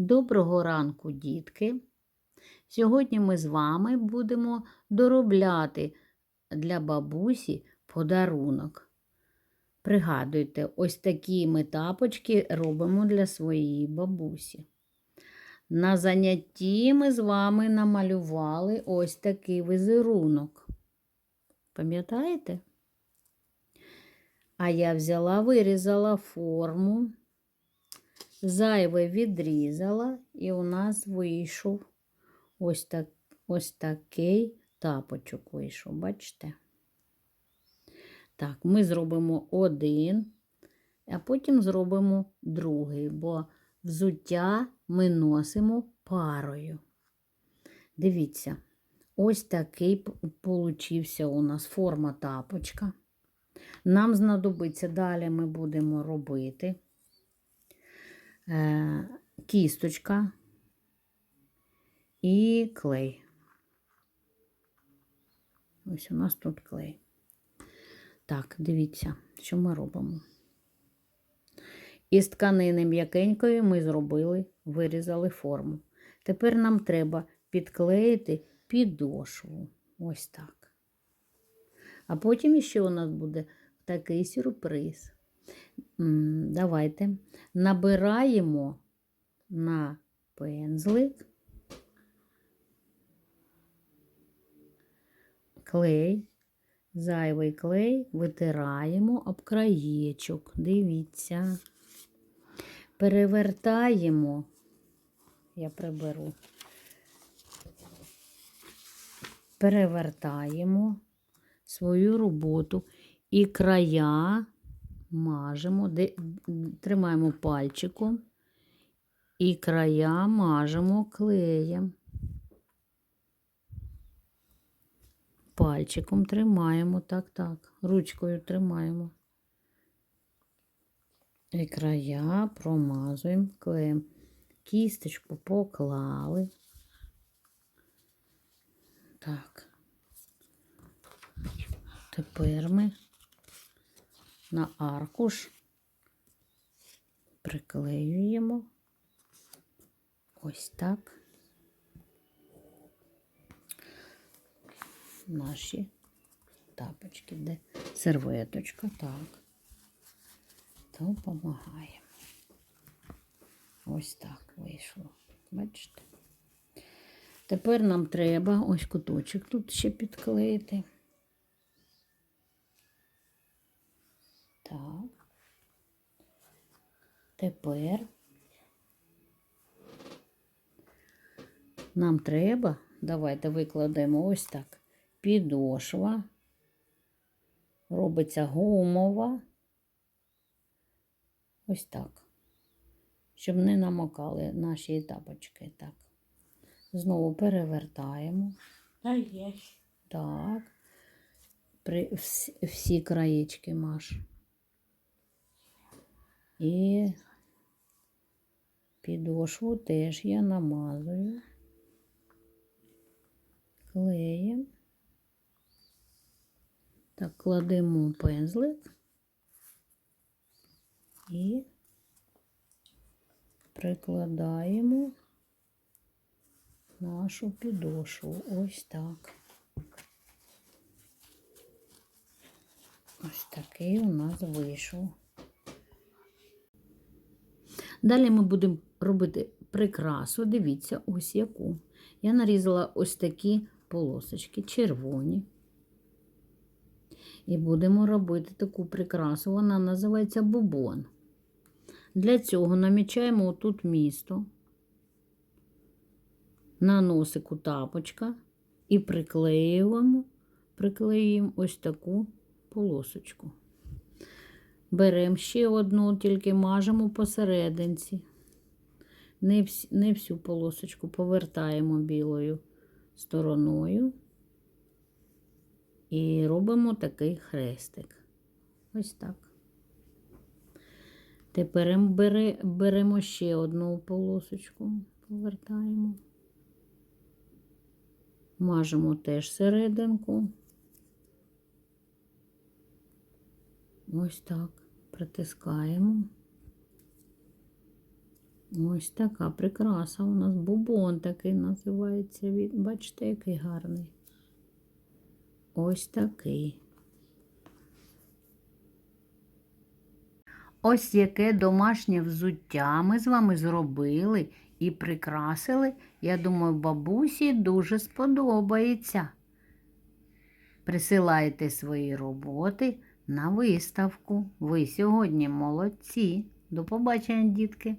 Доброго ранку, дітки! Сьогодні ми з вами будемо доробляти для бабусі подарунок. Пригадуйте, ось такі ми тапочки робимо для своєї бабусі. На занятті ми з вами намалювали ось такий візерунок. Пам'ятаєте? А я взяла, вирізала форму зайве відрізала, і у нас вийшов ось, так, ось такий тапочок вийшов, бачите? Так, ми зробимо один, а потім зробимо другий, бо взуття ми носимо парою. Дивіться, ось такий получився у нас форма тапочка. Нам знадобиться далі ми будемо робити кісточка і клей. Ось у нас тут клей. Так, дивіться, що ми робимо. Із тканини м'якенької ми зробили, вирізали форму. Тепер нам треба підклеїти підошву. Ось так. А потім ще у нас буде такий сюрприз. Давайте. Набираємо на пензлик. Клей, зайвий клей. Витираємо об краєчок. Дивіться. Перевертаємо, я приберу, перевертаємо свою роботу. І края мажемо, тримаємо пальчиком і края мажемо клеєм. Пальчиком тримаємо, так, так, ручкою тримаємо. І края промазуємо клеєм. Кісточку поклали. Так. Тепер ми на аркуш приклеюємо ось так наші тапочки, де серветочка, так, допомагає. Ось так вийшло. Бачите? Тепер нам треба ось куточок тут ще підклеїти. Так. Тепер нам треба, давайте викладемо ось так, підошва, робиться гумова, ось так, щоб не намокали наші тапочки. Так. Знову перевертаємо. Та є. Так. При, всі, всі краєчки маш. І підошву теж я намазую клеєм. Так, кладемо пензлик і прикладаємо нашу підошву. Ось так. Ось такий у нас вийшов. Далі ми будемо робити прикрасу. Дивіться, ось яку. Я нарізала ось такі полосочки, червоні. І будемо робити таку прикрасу. Вона називається бубон. Для цього намічаємо тут місто, на носику тапочка і приклеюємо, приклеюємо ось таку полосочку. Беремо ще одну, тільки мажемо посерединці. Не, всі, не всю полосочку повертаємо білою стороною і робимо такий хрестик. Ось так. Тепер бере, беремо ще одну полосочку, повертаємо. Мажемо теж серединку. Ось так притискаємо. Ось така прикраса у нас бубон такий називається. Бачите, який гарний. Ось такий. Ось яке домашнє взуття ми з вами зробили і прикрасили. Я думаю, бабусі дуже сподобається. Присилайте свої роботи на виставку. Ви сьогодні молодці. До побачення, дітки!